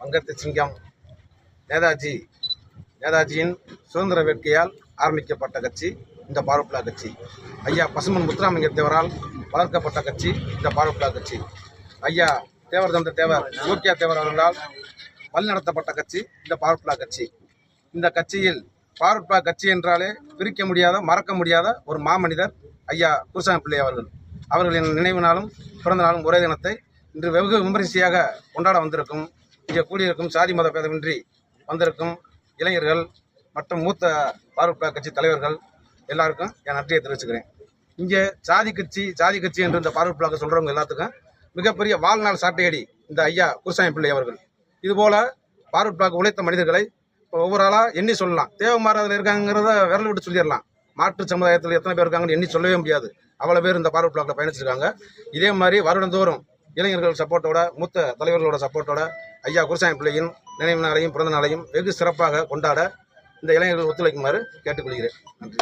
வங்கத்து சிங்கம் நேதாஜி நேதாஜியின் சுதந்திர வேட்கையால் ஆரம்பிக்கப்பட்ட கட்சி இந்த பாரூப்லா கட்சி. ஐயா பசுமன் முத்துராமலிங்க தேவரால் வளர்க்கப்பட்ட கட்சி இந்த பாரூப்லா கட்சி. ஐயா தேவர் தந்த தேவர் யோக்கியா தேவர் அவர்களால் வழிநடத்தப்பட்ட கட்சி இந்த பாரூப்லா கட்சி. இந்த கட்சியில் பாரூப்லா கட்சி என்றாலே பிரிக்க முடியாத மறக்க முடியாத ஒரு மாமனிதர் ஐயா குருசாமி பிள்ளை அவர்கள். அவர்களின் நினைவு நாளும் பிறந்த நாளும் ஒரே தினத்தை இன்று வெகு விமரிசையாக கொண்டாட வந்திருக்கும் இங்கே கூடியிருக்கும் சாதி மத பேதமின்றி வந்திருக்கும் இளைஞர்கள் மற்றும் மூத்த பாரூப்லா கட்சி தலைவர்கள் எல்லாருக்கும் என் நன்றியை தெரிவிச்சுக்கிறேன். இங்கே சாதி கட்சி சாதி கட்சி என்று இந்த பார்வைப்பளாக சொல்கிறவங்க எல்லாத்துக்கும் மிகப்பெரிய வாழ்நாள் சாட்டையடி இந்த ஐயா குருசாமி பிள்ளை அவர்கள். இதுபோல பார்வைப்பளாக உழைத்த மனிதர்களை ஒவ்வொரு ஆளாக எண்ணி சொல்லலாம். தேவமாரதில் இருக்காங்கிறத விரல் விட்டு சொல்லிடலாம். மாற்று சமுதாயத்தில் எத்தனை பேர் இருக்காங்கன்னு எண்ணி சொல்லவே முடியாது. அவ்வளோ பேர் இந்த பார்வைப்பளாக்கில் பயணிச்சிருக்காங்க. இதே மாதிரி வருடந்தோறும் இளைஞர்கள் சப்போர்ட்டோட மூத்த தலைவர்களோட சப்போர்ட்டோட ஐயா குருசாமி பிள்ளையின் நினைவு நாளையும் பிறந்த நாளையும் வெகு சிறப்பாக கொண்டாட இந்த இளைஞர்கள் ஒத்துழைக்குமாறு கேட்டுக்கொள்கிறேன். நன்றி.